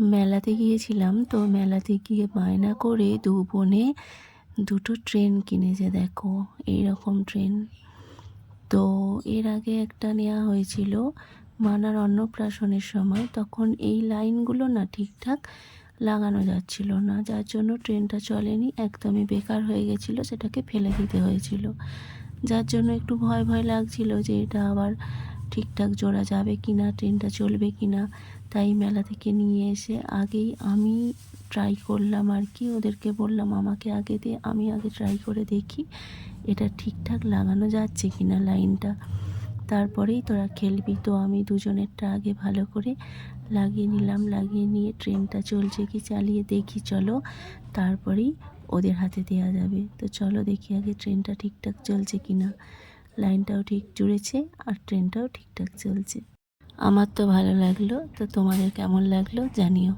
মেলাতে গিয়েছিলাম, তো মেলাতে গিয়ে বায়না করে দু বোনে দুটো ট্রেন কিনেছে, দেখো, এইরকম ট্রেন। তো এর আগে একটা নেওয়া হয়েছিল মানার অন্নপ্রাশনের সময়, তখন এই লাইনগুলো না ঠিকঠাক লাগানো যাচ্ছিল না, যার জন্য ট্রেনটা চলেনি, একদমই বেকার হয়ে গেছিল, সেটাকে ফেলে দিতে হয়েছিল। যার জন্য একটু ভয় ভয় লাগছিল যে এটা আবার ঠিকঠাক জোড়া যাবে কি না ট্রেনটা চলবে কি না তাই মেলা থেকে নিয়ে এসে আগেই আমি ট্রাই করলাম আর কি। ওদেরকে বললাম, আমাকে আগে দিয়ে আমি আগে ট্রাই করে দেখি, এটা ঠিকঠাক লাগানো যাচ্ছে কি না লাইনটা। তারপরেই তোরা খেলবি। তো আমি দুজনেরটা আগে ভালো করে লাগিয়ে নিলাম, লাগিয়ে নিয়ে ট্রেনটা চলছে কি চালিয়ে দেখি, চলো। তারপরেই ওদের হাতে দেওয়া যাবে। তো চলো দেখি আগে ট্রেনটা ঠিকঠাক চলছে কি না লাইনটাও ঠিক জুড়েছে আর ট্রেনটাও ঠিকঠাক চলছে। আমার তো ভালো লাগল, তো তোমাদের কেমন লাগল জানিও।